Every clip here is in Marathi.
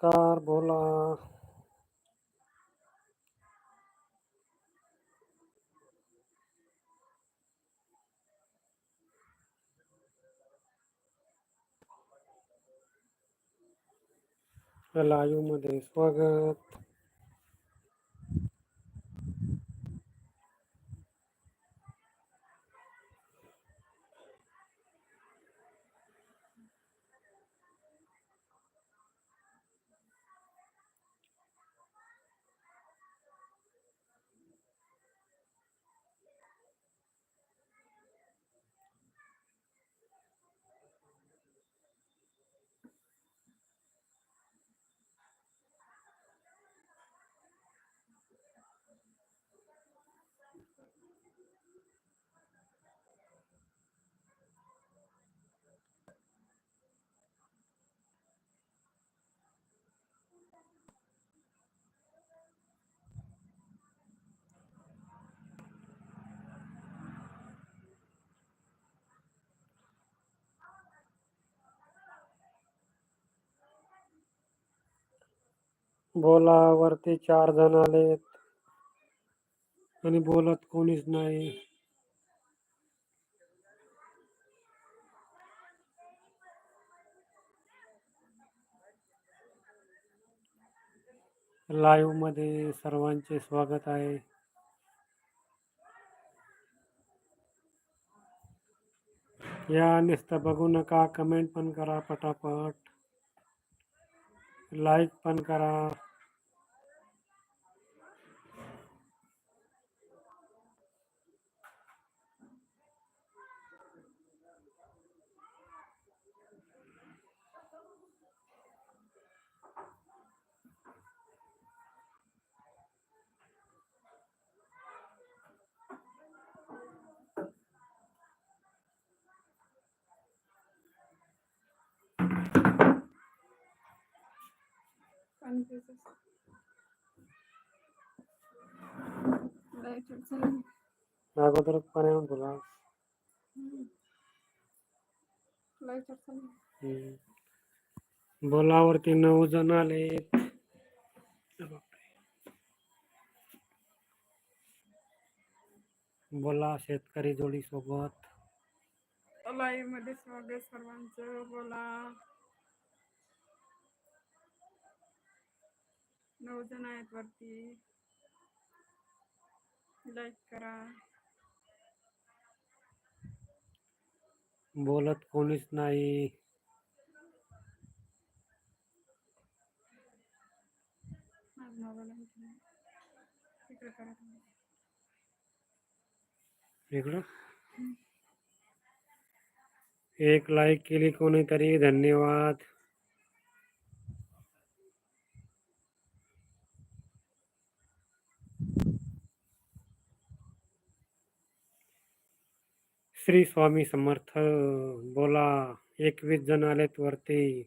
नमस्कार बोला। लाईव्हमध्ये स्वागत। बोला वरती चार जण आलेत. आणि बोलत कोणीच नाही. लाईव्हमध्ये सर्वांचे स्वागत आहे. या नुसतं बघू नका कमेंट पण करा पटापट. लाईक पण करा. बोलावरती नऊ जण आलेत बोला शेतकरी जोडी सोबत। मध्ये स्वागत सर्वांचं बोला। नऊ जण आहेत वरती. लाईक करा. बोलत कोणीच नाही. तुम्ही. इकडं एक लाईक केली कोणीतरी धन्यवाद. श्री स्वामी समर्थ बोला एकवीस जण आलेत वरती.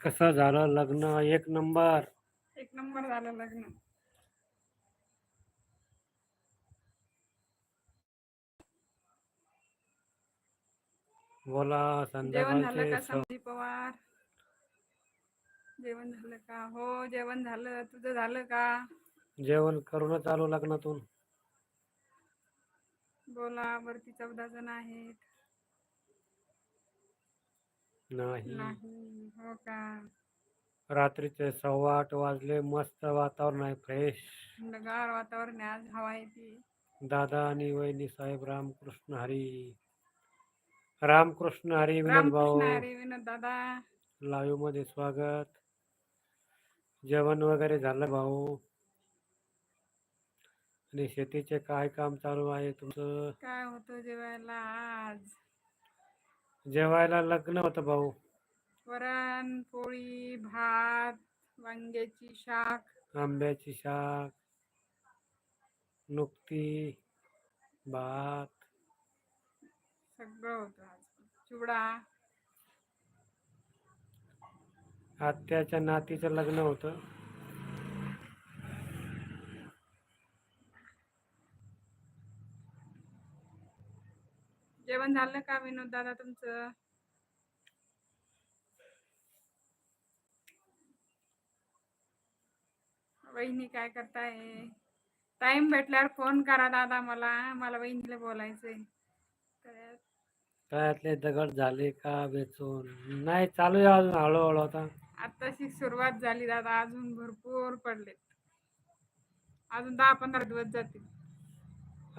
कसं झालं लग्न? एक नंबर. एक नंबर झालं लग्न. बोला जेवण झालं का संदीप पवार? जेवण झालं का? हो जेवण झालं. तुझं झालं का? जेवण करूनच आलो लग्नातून. बोला वरती चौदा जण आहेत. नाही. नाही हो का? रात्रीचे सव्वा आठ वाजले. मस्त वातावरण आहे फ्रेश. थंडगार वातावरण आज हवा येते दादा आणि वहिनी साहेब रामकृष्ण हरी. रामकृष्ण हरी विनोद भाऊ. रामकृष्ण हरी विनोद दादा. लाईव्हमध्ये स्वागत. जेवण वगैरे झालं भाऊ. आणि शेतीचे काय काम चालू आहे तुमचं? काय होतं जेवायला आज? जेवायला लग्न होतं भाऊ. वरण पोळी भात वांग्याची शाक. आंब्याची शाक नुकती भात. सगळं होतं आज. चिवडा. आत्याच्या नातीचं लग्न होतं. जेवण झालं का विनोद दादा तुमचं? वहिनी काय करताय? टाइम भेटल्यावर फोन करा दादा मला. मला वहिनीला बोलायचंय. तर तळ्यातले दगड झाले का वेचून नाही चालू आहे अजून हळूहळू आता. आताशी सुरुवात झाली दादा अजून भरपूर पडलेत. अजून दहा पंधरा दिवस जातील.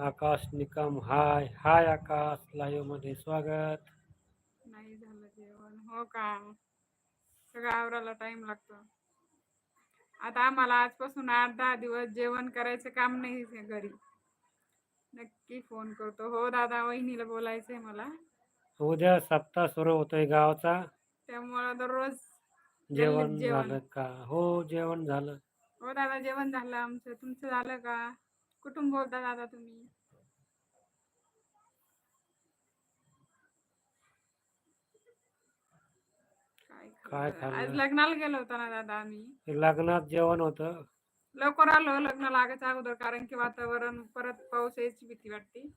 आकाश निकम हाय हाय आकाश लाईव्हमध्ये स्वागत. नाही झालं जेवण हो का? सगळं आवरायला टाइम लागतो. आता आम्हाला आजपासून आठ दहा दिवस जेवण करायचं काम नाही घरी. नक्की फोन करतो. हो दादा वहिनीला बोलायचंय मला. उद्या सप्ताह सुरू होतोय गावचा. त्यामुळं दररोज जेवण जेवण. झालं का? हो जेवण झालं. हो दादा जेवण झालं आमचं. तुमचं झालं का? कुठून बोलता दादा तुम्ही? काय काय खाल्लं? आज? लग्नाला गेलो होतो ना दादा आम्ही. लग्नात जेवण होतं. लवकर आलो लग्न लागायच्या अगोदर कारण की वातावरण परत पाऊस यायची भीती वाटते.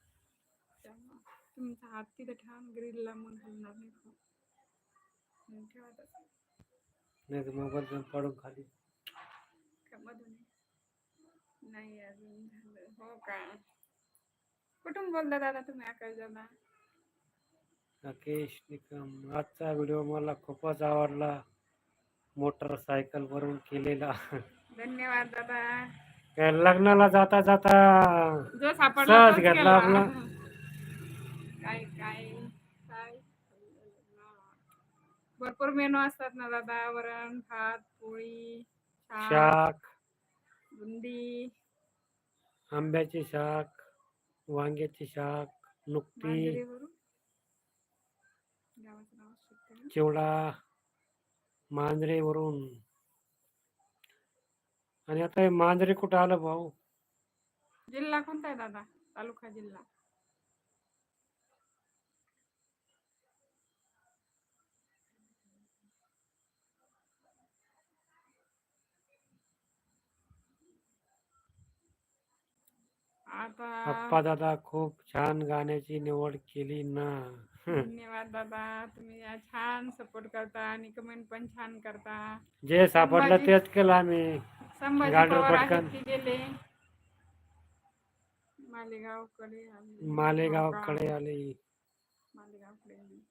त्यामुळं तुमचा हात तिथे ठेवा ग्रिलला मग हलणार नाही फोन. ठेवा. नाही तर मोबाईल घेऊन पडून खाली मधून नाही अजून झालं हो का कुठून बोलता दादा तुम्ही आकाश दादा राकेश निकम आजचा व्हिडिओ मला खूपच आवडला मोटरसायकल वरून केलेला धन्यवाद दादा लग्नाला जाता जाता जो सापडला घेतला. आपला. भरपूर मेनू असतात ना दादा. वरण भात पोळी शाक. बुंदी. आंब्याचे शाक वांग्याचे शाक नुकती. चिवडा मांजरेवरून. आणि आता हे मांजरे कुठं आलं भाऊ? जिल्हा कोणता आहे दादा? तालुका जिल्हा. आता. अप्पा दादा खूप छान गाण्याची निवड केली ना. धन्यवाद दादा तुम्ही छान सपोर्ट करता आणि कमेंट पण छान करता. जे सापडलं संभाजी- तेच केलं आम्ही. संभाजी पवार आहेत पटकन. की गेले? मालेगावकडे आले. मालेगावकडे आले. मालेगावकडे आले.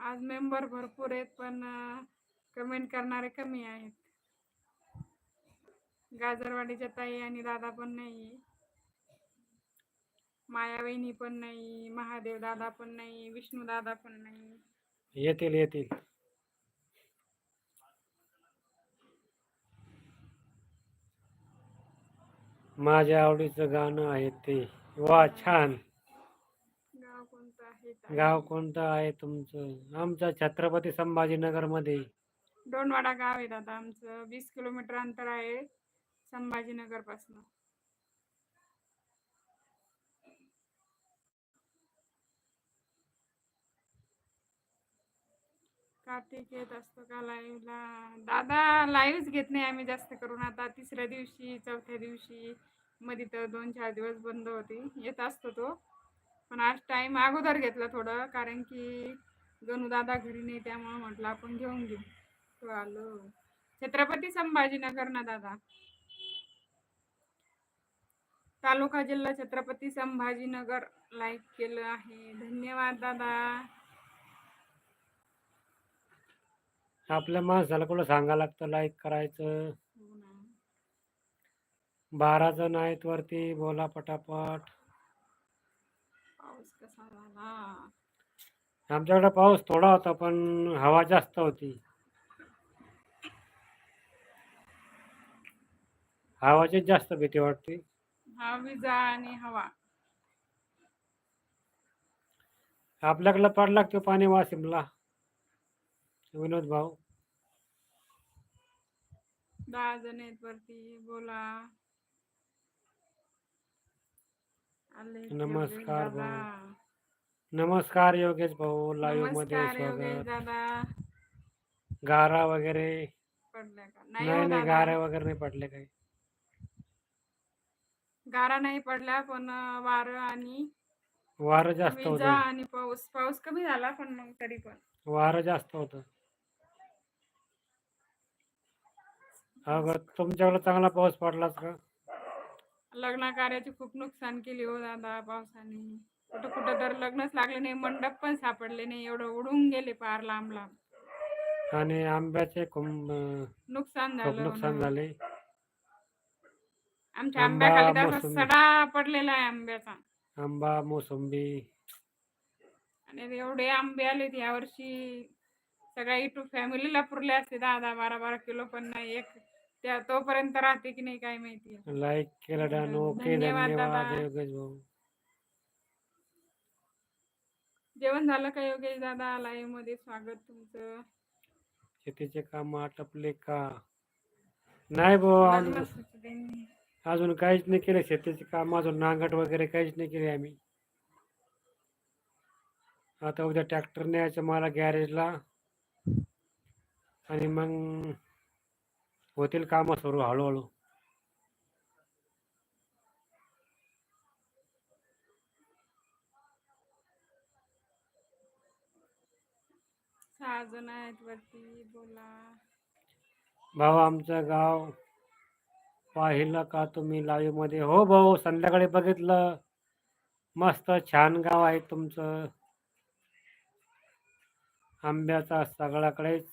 आज मेंबर भरपूर आहेत पण कमेंट करणारे कमी आहेत. गाजरवाडीच्या ताई आणि दादा पण नाही. मायावहिनी पण नाही महादेव दादा पण नाही विष्णू दादा पण नाही. येतील येतील. माझ्या आवडीचं गाणं आहे ते. वा छान. गाव कोणतं आहे ताई? गाव कोणतं आहे तुमचं? आमचं छत्रपती संभाजीनगरमध्ये डोनवाडा गाव आहे दादा आमचं. वीस किलोमीटर अंतर आहे. संभाजीनगर पासन कार्तिक येत असतो का लाईव्हला दादा लाईव्हच घेत नाही आम्ही जास्त करून. आता तिसऱ्या दिवशी चौथ्या दिवशी मध्ये तर दोन चार दिवस बंद होते. येत असतो तो. पण आज टाइम अगोदर घेतला थोडं कारण की गणू दादा घरी नाही त्यामुळे म्हटलं आपण घेऊन घेऊ. तो आलो. छत्रपती संभाजीनगर ना दादा. तालुका जिल्हा छत्रपती संभाजीनगर लाईक केलं आहे. धन्यवाद दादा. आपल्या माणसाला कुठं सांगायला लागतं? लाईक करायचं. हो बारा जण आहेत वरती बोला पटापट. पाऊस कसा झाला? आमच्याकडे पाऊस थोडा होता पण हवा जास्त होती. हवाची जास्त भीती वाटते. हा विजा आणि हवा. आपल्याकडे पडला तो पाणी वाशिमला विनोद भाऊ. दहा जण आहेत वरती बोला. आले नमस्कार दादा. नमस्कार योगेश भाऊ लाईव्हमध्ये नमस्कार योगेश स्वागत. दादा. गारा वगैरे. का? नाही नाही हो नाही दादा. गारा वगैरे नाही पडले काही. गारा नाही पडला पण वारं आणि वारं जास्त विजा होतं. आणि पाऊस पाऊस कमी झाला पण मग तरी पण. वारं जास्त होतं. अगं तुमच्याकडे चांगला पाऊस पडलाच का? लग्न कार्याची खूप नुकसान केली हो दादा पावसाने. कुठं कुठं तर लग्नच लागले नाही मंडप पण सापडले नाही एवढं उडून गेले पार लांब लांब. आणि आंब्याचे खूप नुकसान खूप झालं हो नुकसान. झाले. आमच्या आंबा, आंब्याखाली तर असा मोसंबी. सडा पडलेला आहे आंब्याचा. आंबा मोसंबी. आणि एवढे आंबे आलेत यावर्षी. सगळ्या युट्यूब फॅमिलीला पुरले असते दहा दहा बारा बारा किलो पण नाही एक त्या तोपर्यंत राहते की नाही काय माहिती. लाईक केलं डन ओके धन्यवाद धन्यवाद दादा. योगेश भाऊ. जेवण झालं का योगेश दादा? लाईव्हमध्ये स्वागत तुमचं. शेतीचे काम आटपले का? नाही भाऊ लग्न. अजून काहीच नाही केले शेतीचे काम अजून नांगट वगैरे काहीच नाही केले आम्ही. आता उद्या ट्रॅक्टर न्यायचं मला गॅरेजला आणि मग होतील कामं सुरू हळूहळू. सहा जण आहेत वरती बोला. भाऊ आमचं गाव पाहिलं का तुम्ही लाईव्हमध्ये? हो भाऊ संध्याकाळी बघितलं. मस्त छान गाव आहे तुमचं. आंब्याचा सगळ्याकडेच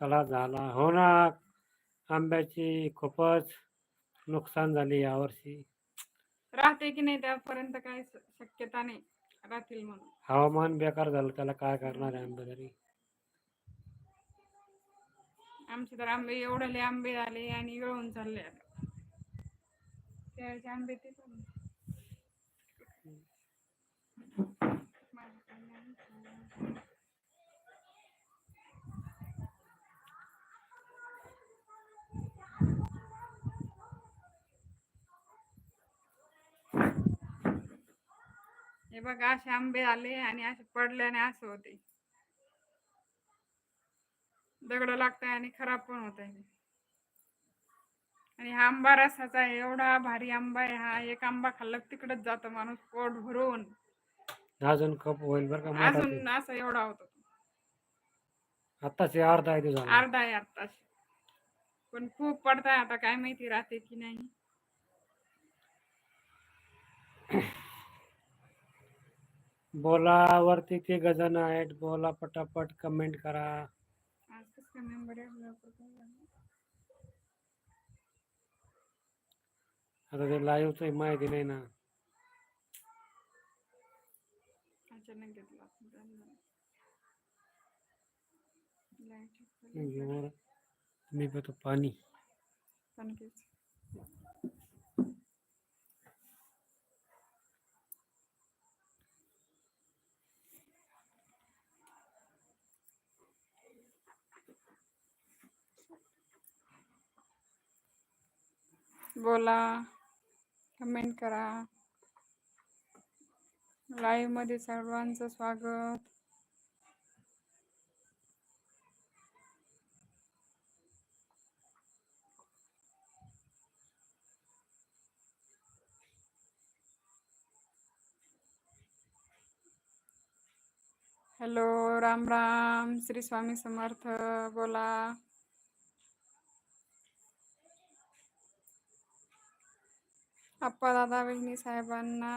सडा झाला. हो ना आंब्याची खूपच नुकसान झाली यावर्षी राहते की नाही त्यापर्यंत काही श- शक्यता नाही राहतील म्हणून. हवामान बेकार झालं त्याला काय करणार आहे आंबे तरी? आमचे तर आंबे एवढे आंबे आले आणि गळून चालले आता. त्याचे आंबे ते हे बघा असे आंबे आले आणि असे पडल्याने असं होते. दगड लागतंय आणि खराब पण होत आहे आणि हा आंबा रसाचा आहे एवढा भारी आंबा आहे हा एक आंबा खाल्ला तिकडच जातो माणूस पोट भरून. अजून कप होईल बरं का मोठा अजून असं एवढा होतो. आत्ताच हे अर्धा आहे ते झालं अर्धा आहे आत्ताच. पण खूप पडताय आता काय माहिती राहते की नाही. बोला वरती ते गजन आहेत बोला पटापट कमेंट करा. मेंबर लवकर काय झालं? आता ते लाईव्हच माहिती नाही ना अचानक घेतला मी पितो पाणी कणकेच बोला. कमेंट करा. लाईव्हमध्ये सर्वांचं स्वागत. हॅलो राम राम. श्री स्वामी समर्थ बोला. आप्पा दादा बहिणी साहेबांना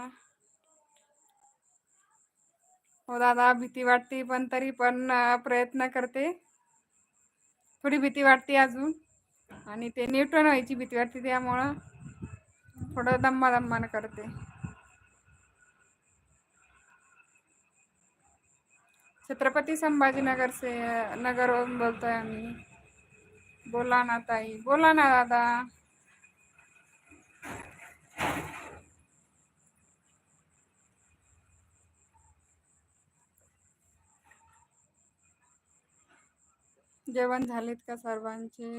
हो दादा भीती वाटते पण तरी पण प्रयत्न करते. थोडी भीती वाटते अजून. आणि ते न्यूट्रन व्हायची भीती वाटते त्यामुळं थोडं दम्मा दम्मान करते. छत्रपती संभाजीनगर से नगरवरून बोलतोय आम्ही. बोला ना ताई. बोला ना दादा. जेवण झालेत का सर्वांचे?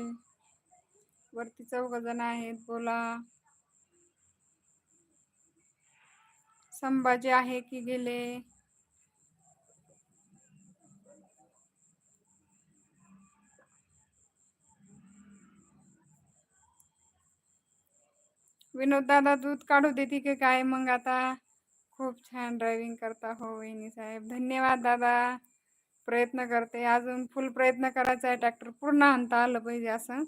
वरती चौघ जण आहेत बोला. संभाजी आहे की गेले? विनोद दादा दूध काढू देते की काय? मग आता खूप छान ड्रायव्हिंग करता हो वहिनी साहेब. धन्यवाद दादा. प्रयत्न करते. अजून फुल प्रयत्न करायचा आहे. ट्रॅक्टर पूर्ण आणता आलं पाहिजे असं.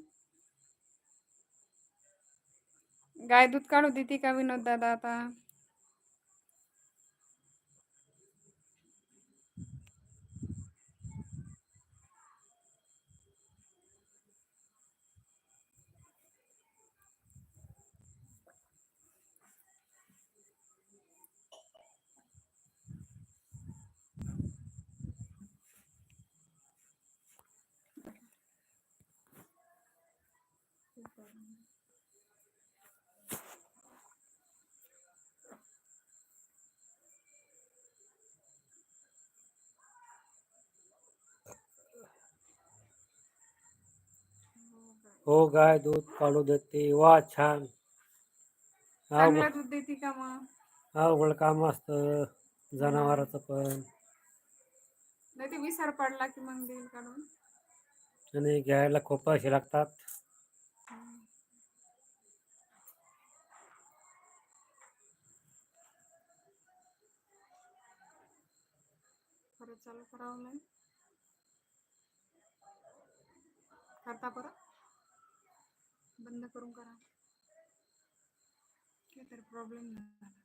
गाय दूध काढू देते का विनोद दादा आता? हो गाय दूध काढू देते. वा छान. दूध देते का मग? अवघड काम असतं. जनावराचं पण. नाही ते विसर पडला की मग देईल काढून. आणि घ्यायला खूप पैसे लागतात. चालू करावं लागेल करता परत बंद करून करा. काहीतरी प्रॉब्लेम नाही झाला.